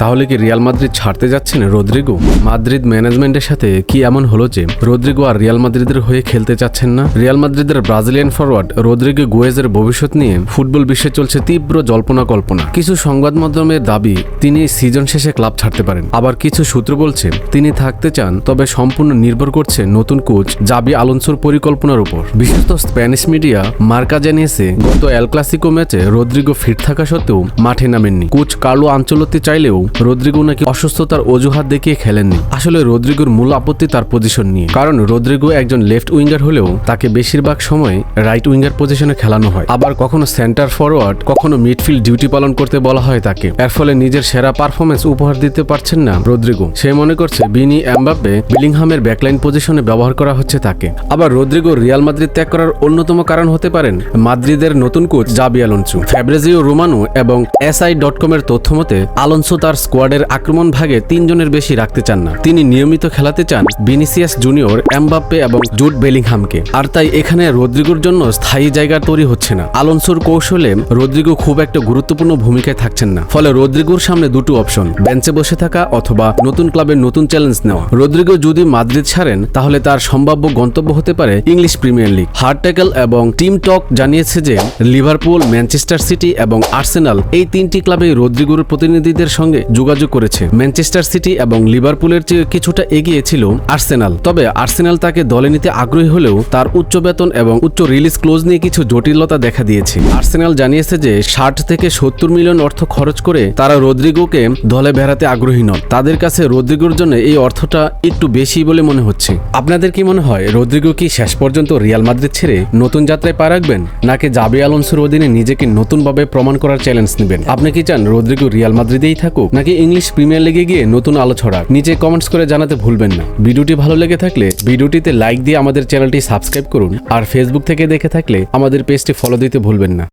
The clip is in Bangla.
তাহলে কি রিয়াল মাদ্রিদ ছাড়তে যাচ্ছেন রদ্রিগো? মাদ্রিদ ম্যানেজমেন্টের সাথে কি এমন হলো যে রদ্রিগো আর রিয়াল মাদ্রিদের হয়ে খেলতে চাচ্ছেন না? রিয়াল মাদ্রিদের ব্রাজিলিয়ান ফরওয়ার্ড রদ্রিগো গুয়েজের ভবিষ্যৎ নিয়ে ফুটবল বিশ্বে চলছে তীব্র জল্পনা কল্পনা। কিছু সংবাদ মাধ্যমের দাবি, তিনি সিজন শেষে ক্লাব ছাড়তে পারেন। আবার কিছু সূত্র বলছে, তিনি থাকতে চান, তবে সম্পূর্ণ নির্ভর করছে নতুন কোচ জাবি আলোনসোর পরিকল্পনার উপর। বিশেষত স্প্যানিশ মিডিয়া মার্কা জানিয়েছে, গত এল ক্লাসিকো ম্যাচে রদ্রিগো ফিট থাকা সত্ত্বেও মাঠে নামেননি। কোচ কার্লো আঞ্চলতি চাইলেও রদ্রিগো নাকি অসুস্থতার অজুহাত দেখিয়ে খেলেননি। আসলে রদ্রিগোর মূল আপত্তি তার পজিশন নিয়ে। কারণ রদ্রিগো একজন লেফট উইঙ্গার হলেও তাকে বেশিরভাগ সময় রাইট উইঙ্গার পজিশনে খেলানো হয়। আবার কখনো সেন্টার ফরওয়ার্ড কখনো মিডফিল্ড ডিউটি পালন করতে বলা হয় তাকে। এর ফলে নিজের সেরা পারফরমেন্স উপহার দিতে পারছেন না রদ্রিগো। সে মনে করছে বিনি এমবাপ্পে বিলিংহামের ব্যাকলাইন পজিশনে ব্যবহার করা হচ্ছে তাকে। আবার রদ্রিগো রিয়াল মাদ্রিদ ত্যাগ করার অন্যতম কারণ হতে পারেন মাদ্রিদের নতুন coach Xabi Alonso. Fabrizio Romano এবং এসআই ডট কমের তথ্য মতে, আলোনসো তার স্কোয়াডের আক্রমণ ভাগে তিনজনের বেশি রাখতে চান না। তিনি নিয়মিত খেলাতে চান ভিনিসিয়াস জুনিয়র, এমবাপ্পে এবং জুট বেলিংহামকে। আর তাই এখানে রদ্রিগোর জন্য স্থায়ী জায়গা তৈরি হচ্ছে না। আলোনসোর কৌশলে রদ্রিগো খুব একটা গুরুত্বপূর্ণ ভূমিকায় থাকছেন না। ফলে রদ্রিগোর সামনে দুটো অপশন, বেঞ্চে বসে থাকা অথবা নতুন ক্লাবের নতুন চ্যালেঞ্জ নেওয়া। রদ্রিগো যদি মাদ্রিদ ছাড়েন, তাহলে তার সম্ভাব্য গন্তব্য হতে পারে ইংলিশ প্রিমিয়ার লিগ। হার্ড এবং টিম টক জানিয়েছে যে, লিভারপুল, ম্যানচেস্টার সিটি এবং আর্সেনাল এই তিনটি ক্লাবে রদ্রিগোর প্রতিনিধিদের সঙ্গে যোগাযোগ করেছে। ম্যানচেস্টার সিটি এবং লিভারপুলের চেয়ে কিছুটা এগিয়ে ছিল আর্সেনাল। তবে আর্সেনাল তাকে দলে নিতে আগ্রহী হলেও তার উচ্চ বেতন এবং উচ্চ রিলিজ ক্লোজ নিয়ে কিছু জটিলতা দেখা দিয়েছে। আর্সেনাল জানিয়েছে যে, ষাট থেকে সত্তর মিলিয়ন অর্থ খরচ করে তারা রদ্রিগোকে দলে বেড়াতে আগ্রহী নন। তাদের কাছে রদ্রিগোর জন্য এই অর্থটা একটু বেশি বলে মনে হচ্ছে। আপনাদের কি মনে হয়, রদ্রিগো কি শেষ পর্যন্ত রিয়াল মাদ্রিদ ছেড়ে নতুন যাত্রায় পা রাখবেন, নাকি জাবি আলোনসোর অধীনে নিজেকে নতুনভাবে প্রমাণ করার চ্যালেঞ্জ নেবেন? আপনি কি চান, রদ্রিগো রিয়াল মাদ্রিদেই থাকুক নাকি ইংলিশ প্রিমিয়ার লিগে গিয়ে নতুন আলো ছড়াক। নিচে কমেন্টস করে জানাতে ভুলবেন না। ভিডিওটি ভালো লেগে থাকলে ভিডিওটিতে লাইক দিয়ে আমাদের চ্যানেলটি সাবস্ক্রাইব করুন। আর ফেসবুক থেকে দেখে থাকলে আমাদের পেজটি ফলো দিতে ভুলবেন না।